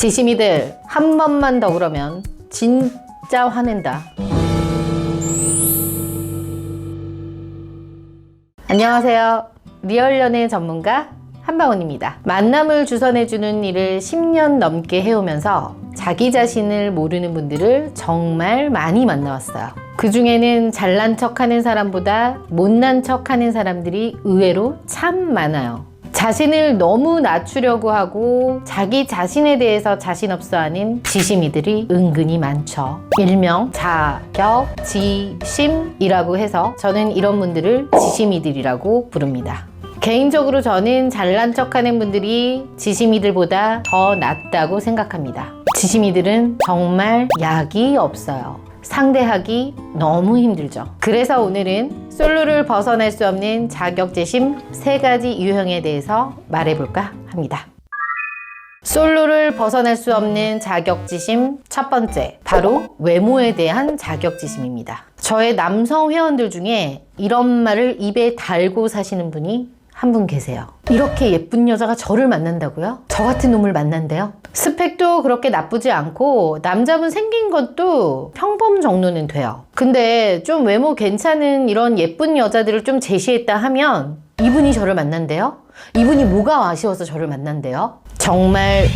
지심이들 한 번만 더 그러면 진짜 화낸다. 안녕하세요. 리얼 연애 전문가 한방원입니다. 만남을 주선해주는 일을 10년 넘게 해오면서 자기 자신을 모르는 분들을 정말 많이 만나왔어요. 그 중에는 잘난 척 하는 사람보다 못난 척 하는 사람들이 의외로 참 많아요. 자신을 너무 낮추려고 하고 자기 자신에 대해서 자신 없어 하는 지심이들이 은근히 많죠. 일명 자격 지심이라고 해서 저는 이런 분들을 지심이들이라고 부릅니다. 개인적으로 저는 잘난 척 하는 분들이 지심이들보다 더 낫다고 생각합니다. 지심이들은 정말 약이 없어요. 상대하기 너무 힘들죠. 그래서 오늘은 솔로를 벗어날 수 없는 자격지심 세 가지 유형에 대해서 말해볼까 합니다. 솔로를 벗어날 수 없는 자격지심 첫 번째, 바로 외모에 대한 자격지심입니다. 저의 남성 회원들 중에 이런 말을 입에 달고 사시는 분이 한 분 계세요. 이렇게 예쁜 여자가 저를 만난다고요? 저 같은 놈을 만난대요? 스펙도 그렇게 나쁘지 않고 남자분 생긴 것도 평범 정도는 돼요. 근데 좀 외모 괜찮은 이런 예쁜 여자들을 좀 제시했다 하면 이분이 저를 만난대요? 이분이 뭐가 아쉬워서 저를 만난대요? 정말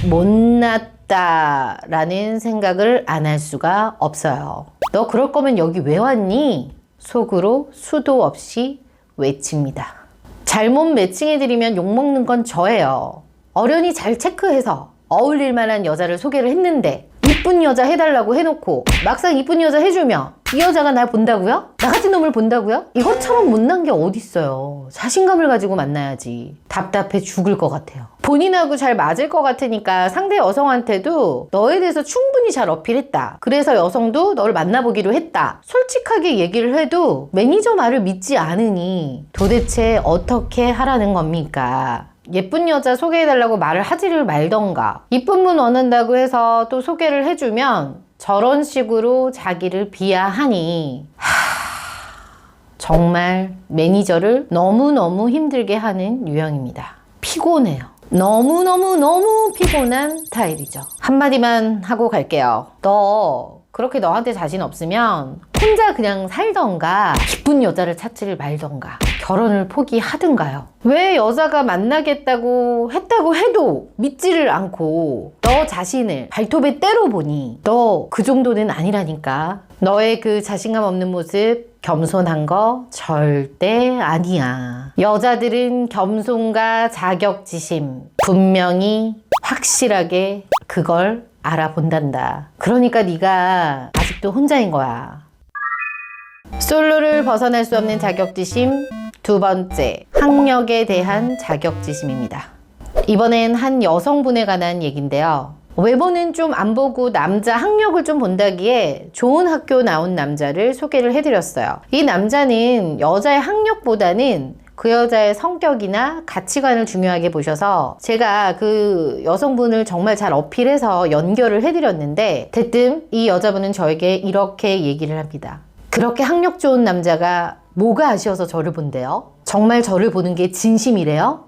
못났다라는 생각을 안 할 수가 없어요. 너 그럴 거면 여기 왜 왔니? 속으로 수도 없이 외칩니다. 잘못 매칭해드리면 욕먹는 건 저예요. 어련히 잘 체크해서 어울릴 만한 여자를 소개를 했는데 이쁜 여자 해달라고 해놓고 막상 이쁜 여자 해주면 이 여자가 날 본다고요? 나 같은 놈을 본다고요? 이것처럼 못난 게 어딨어요. 자신감을 가지고 만나야지. 답답해 죽을 것 같아요. 본인하고 잘 맞을 것 같으니까 상대 여성한테도 너에 대해서 충분히 잘 어필했다. 그래서 여성도 너를 만나보기로 했다. 솔직하게 얘기를 해도 매니저 말을 믿지 않으니 도대체 어떻게 하라는 겁니까? 예쁜 여자 소개해달라고 말을 하지를 말던가 분 원한다고 해서 또 소개를 해주면 저런 식으로 자기를 비하하니 하... 정말 매니저를 너무너무 힘들게 하는 유형입니다. 피곤해요. 너무너무너무 피곤한 타입이죠. 한마디만 하고 갈게요. 너 그렇게 너한테 자신 없으면 혼자 그냥 살던가 기쁜 여자를 찾지를 말던가 결혼을 포기하든가요. 왜 여자가 만나겠다고 했다고 해도 믿지를 않고 너 자신을 발톱에 때려보니 너 그 정도는 아니라니까. 너의 그 자신감 없는 모습 겸손한 거 절대 아니야. 여자들은 겸손과 자격지심 분명히 확실하게 그걸 알아본단다. 그러니까 네가 아직도 혼자인 거야. 솔로를 벗어날 수 없는 자격지심 두 번째, 학력에 대한 자격지심입니다. 이번엔 한 여성분에 관한 얘기인데요. 외모는 좀 안 보고 남자 학력을 좀 본다기에 좋은 학교 나온 남자를 소개를 해드렸어요. 이 남자는 여자의 학력보다는 그 여자의 성격이나 가치관을 중요하게 보셔서 제가 그 여성분을 정말 잘 어필해서 연결을 해드렸는데 대뜸 이 여자분은 저에게 이렇게 얘기를 합니다. 그렇게 학력 좋은 남자가 뭐가 아쉬워서 저를 본대요? 정말 저를 보는 게 진심이래요?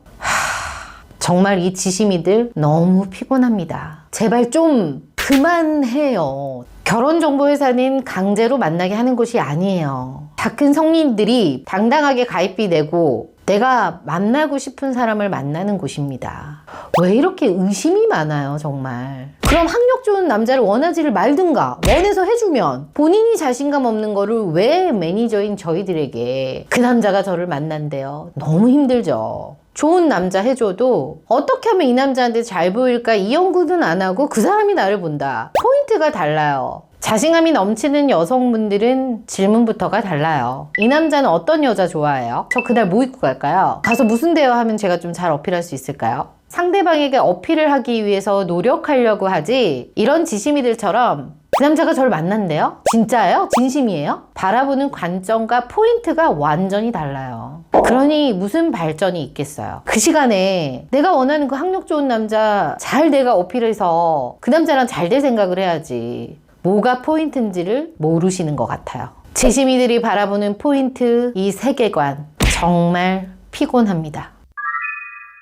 정말 이 지심이들 너무 피곤합니다. 제발 좀 그만해요. 결혼정보회사는 강제로 만나게 하는 곳이 아니에요. 다 큰 성인들이 당당하게 가입비 내고 내가 만나고 싶은 사람을 만나는 곳입니다. 왜 이렇게 의심이 많아요, 정말. 그럼 학력 좋은 남자를 원하지를 말든가, 원해서 해주면 본인이 자신감 없는 거를 왜 매니저인 저희들에게 그 남자가 저를 만난대요? 너무 힘들죠. 좋은 남자 해줘도 어떻게 하면 이 남자한테 잘 보일까 이 연구는 안 하고 그 사람이 나를 본다. 포인트가 달라요. 자신감이 넘치는 여성분들은 질문부터가 달라요. 이 남자는 어떤 여자 좋아해요? 저 그날 뭐 입고 갈까요? 가서 무슨 대화 하면 제가 좀 잘 어필할 수 있을까요? 상대방에게 어필을 하기 위해서 노력하려고 하지 이런 지심이들처럼 그 남자가 저를 만난대요? 진짜예요? 진심이에요? 바라보는 관점과 포인트가 완전히 달라요. 그러니 무슨 발전이 있겠어요? 그 시간에 내가 원하는 그 학력 좋은 남자 잘 내가 어필해서 그 남자랑 잘 될 생각을 해야지. 뭐가 포인트인지를 모르시는 것 같아요. 지심이들이 바라보는 포인트, 이 세계관, 정말 피곤합니다.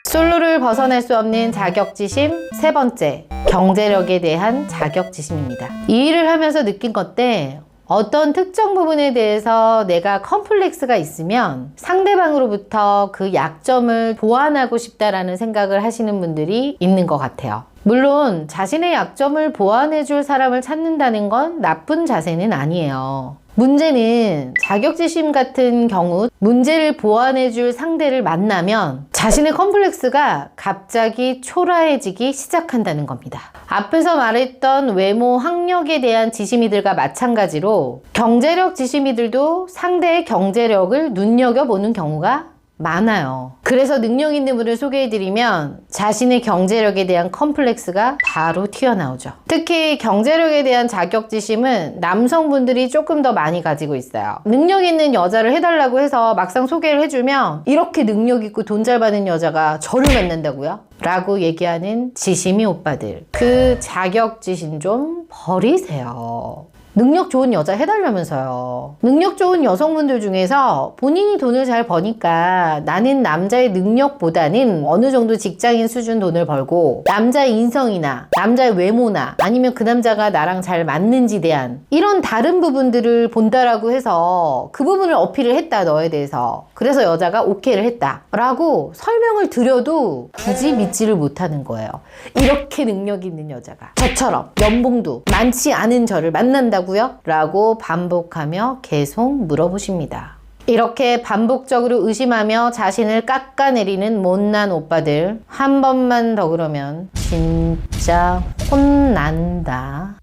솔로를 벗어날 수 없는 자격지심 세 번째 경제력에 대한 자격지심입니다. 이 일을 하면서 느낀 건데 어떤 특정 부분에 대해서 내가 컴플렉스가 있으면 상대방으로부터 그 약점을 보완하고 싶다라는 생각을 하시는 분들이 있는 것 같아요. 물론 자신의 약점을 보완해줄 사람을 찾는다는 건 나쁜 자세는 아니에요. 문제는 자격지심 같은 경우 문제를 보완해줄 상대를 만나면 자신의 컴플렉스가 갑자기 초라해지기 시작한다는 겁니다. 앞에서 말했던 외모, 학력에 대한 지심이들과 마찬가지로 경제력 지심이들도 상대의 경제력을 눈여겨보는 경우가 많아요. 그래서 능력 있는 분을 소개해드리면 자신의 경제력에 대한 컴플렉스가 바로 튀어나오죠. 특히 경제력에 대한 자격지심은 남성분들이 조금 더 많이 가지고 있어요. 능력 있는 여자를 해달라고 해서 막상 소개를 해주면 이렇게 능력 있고 돈 잘 받는 여자가 저를 만난다고요? 라고 얘기하는 지심이 오빠들. 그 자격지심 좀 버리세요. 능력 좋은 여자 해달라면서요. 능력 좋은 여성분들 중에서 본인이 돈을 잘 버니까 나는 남자의 능력보다는 어느 정도 직장인 수준 돈을 벌고 남자의 인성이나 남자의 외모나 아니면 그 남자가 나랑 잘 맞는지 대한 이런 다른 부분들을 본다라고 해서 그 부분을 어필을 했다 너에 대해서 그래서 여자가 오케이를 했다 라고 설명을 드려도 굳이 믿지를 못하는 거예요. 이렇게 능력 있는 여자가 저처럼 연봉도 많지 않은 저를 만난다고 요? 라고 반복하며 계속 물어보십니다. 이렇게 반복적으로 의심하며 자신을 깎아내리는 못난 오빠들 한 번만 더 그러면 진짜 혼난다.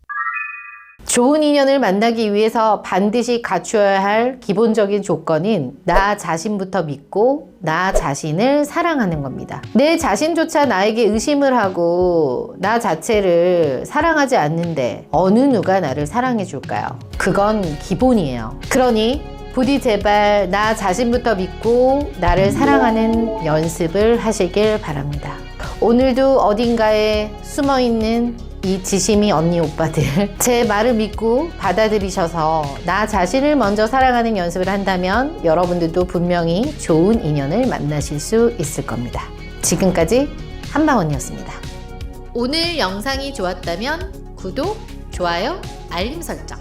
좋은 인연을 만나기 위해서 반드시 갖추어야 할 기본적인 조건은 나 자신부터 믿고 나 자신을 사랑하는 겁니다. 내 자신조차 나에게 의심을 하고 나 자체를 사랑하지 않는데 어느 누가 나를 사랑해 줄까요? 그건 기본이에요. 그러니 부디 제발 나 자신부터 믿고 나를 사랑하는 연습을 하시길 바랍니다. 오늘도 어딘가에 숨어 있는 이 지심이 언니 오빠들 제 말을 믿고 받아들이셔서 나 자신을 먼저 사랑하는 연습을 한다면 여러분들도 분명히 좋은 인연을 만나실 수 있을 겁니다. 지금까지 한방언니였습니다. 오늘 영상이 좋았다면 구독, 좋아요, 알림 설정